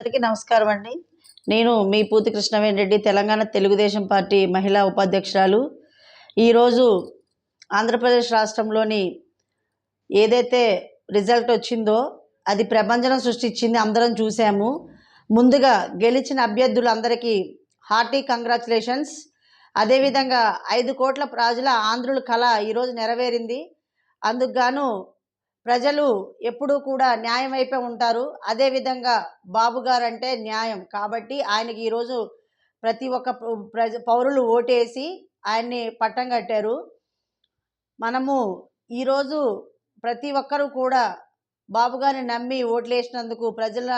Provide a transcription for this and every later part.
అందరికీ నమస్కారం అండి. నేను మీ పూతి కృష్ణవేణిరెడ్డి తెలంగాణ తెలుగుదేశం పార్టీ మహిళా ఉపాధ్యక్షురాలు. ఈరోజు ఆంధ్రప్రదేశ్ రాష్ట్రంలోని ఏదైతే రిజల్ట్ వచ్చిందో అది ప్రభంజనం సృష్టించింది అందరం చూసాము ముందుగా గెలిచిన అభ్యర్థులందరికీ హార్టీ కంగ్రాచులేషన్స్. అదేవిధంగా ఐదు కోట్ల ప్రజల ఆంధ్రుల కళ ఈరోజు నెరవేరింది. అందుకు గాను ప్రజలు ఎప్పుడూ కూడా న్యాయం వైపే ఉంటారు. అదేవిధంగా బాబు గారు అంటే న్యాయం. కాబట్టి ఆయనకి ఈరోజు ప్రతి ఒక్క ప్రజ పౌరులు ఓటేసి ఆయన్ని పట్టం కట్టారు. మనము ఈరోజు ప్రతి ఒక్కరూ కూడా బాబు గారిని నమ్మి ఓట్లేసినందుకు ప్రజల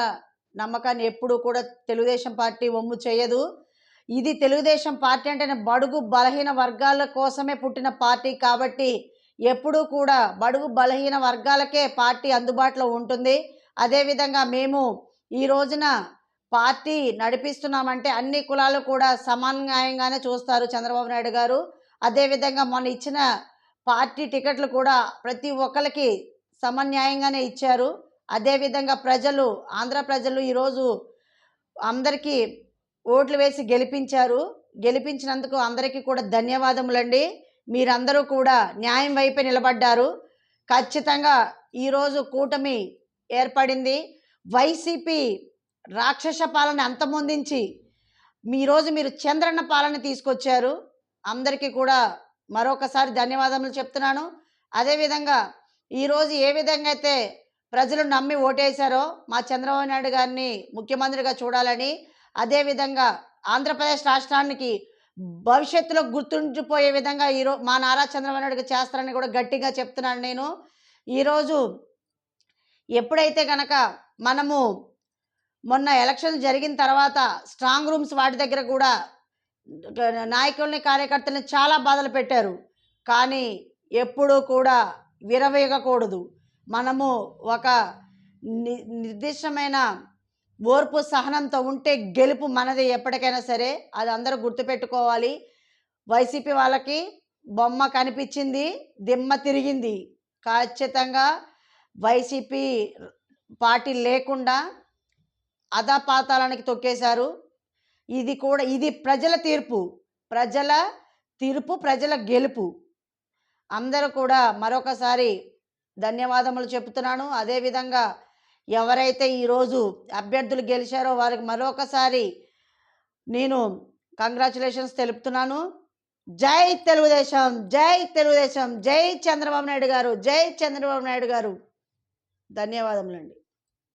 నమ్మకాన్ని ఎప్పుడూ కూడా తెలుగుదేశం పార్టీ ఒమ్ము చేయదు. ఇది తెలుగుదేశం పార్టీ అంటేనే బడుగు బలహీన వర్గాల కోసమే పుట్టిన పార్టీ కాబట్టి ఎప్పుడూ కూడా బడుగు బలహీన వర్గాలకే పార్టీ అందుబాటులో ఉంటుంది. అదేవిధంగా మేము ఈ రోజున పార్టీ నడిపిస్తున్నామంటే అన్ని కులాలు కూడా సమాన్యాయంగానే చూస్తారు చంద్రబాబు నాయుడు గారు. అదేవిధంగా మొన్న ఇచ్చిన పార్టీ టికెట్లు కూడా ప్రతి ఒక్కరికి సమన్యాయంగానే ఇచ్చారు. అదేవిధంగా ప్రజలు ఆంధ్ర ప్రజలు ఈరోజు అందరికీ ఓట్లు వేసి గెలిపించారు. గెలిపించినందుకు అందరికీ కూడా ధన్యవాదములండి. మీరందరూ కూడా న్యాయం వైపే నిలబడ్డారు. ఖచ్చితంగా ఈరోజు కూటమి ఏర్పడింది. వైసీపీ రాక్షస పాలన అంతమొందించి ఈరోజు మీరు చంద్రన్న పాలన తీసుకొచ్చారు. అందరికీ కూడా మరొకసారి ధన్యవాదములు చెప్తున్నాను. అదేవిధంగా ఈరోజు ఏ విధంగా అయితే ప్రజలు నమ్మి ఓటేశారో మా చంద్రబాబు నాయుడు గారిని ముఖ్యమంత్రిగా చూడాలని అదేవిధంగా ఆంధ్రప్రదేశ్ రాష్ట్రానికి భవిష్యత్తులో గుర్తుండిపోయే విధంగా ఈరో మా నారా చంద్రబాబు నాయుడు చేస్తారని కూడా గట్టిగా చెప్తున్నాను నేను. ఈరోజు ఎప్పుడైతే కనుక మనము మొన్న ఎలక్షన్ జరిగిన తర్వాత స్ట్రాంగ్ రూమ్స్ వాటి దగ్గర కూడా నాయకుల్ని కార్యకర్తల్ని చాలా బాధలు పెట్టారు. కానీ ఎప్పుడూ కూడా విరవేయకూడదు మనము ఒక ని నిర్దిష్టమైన ఓర్పు సహనంతో ఉంటే గెలుపు మనది ఎప్పటికైనా సరే. అది అందరూ గుర్తుపెట్టుకోవాలి. వైసీపీ వాళ్ళకి బొమ్మ కనిపించింది దిమ్మ తిరిగింది. ఖచ్చితంగా వైసీపీ పార్టీ లేకుండా అధపాతాళానికి తొక్కేశారు. ఇది కూడా ఇది ప్రజల తీర్పు. ప్రజల తీర్పు ప్రజల గెలుపు. అందరూ కూడా మరొకసారి ధన్యవాదములు చెప్తున్నాను. అదేవిధంగా ఎవరైతే ఈరోజు అభ్యర్థులు గెలిచారో వారికి మరొకసారి నేను కంగ్రాచులేషన్స్ తెలుపుతున్నాను. జై తెలుగుదేశం జై తెలుగుదేశం జై చంద్రబాబు నాయుడు గారు జై చంద్రబాబు నాయుడు గారు. ధన్యవాదములండి.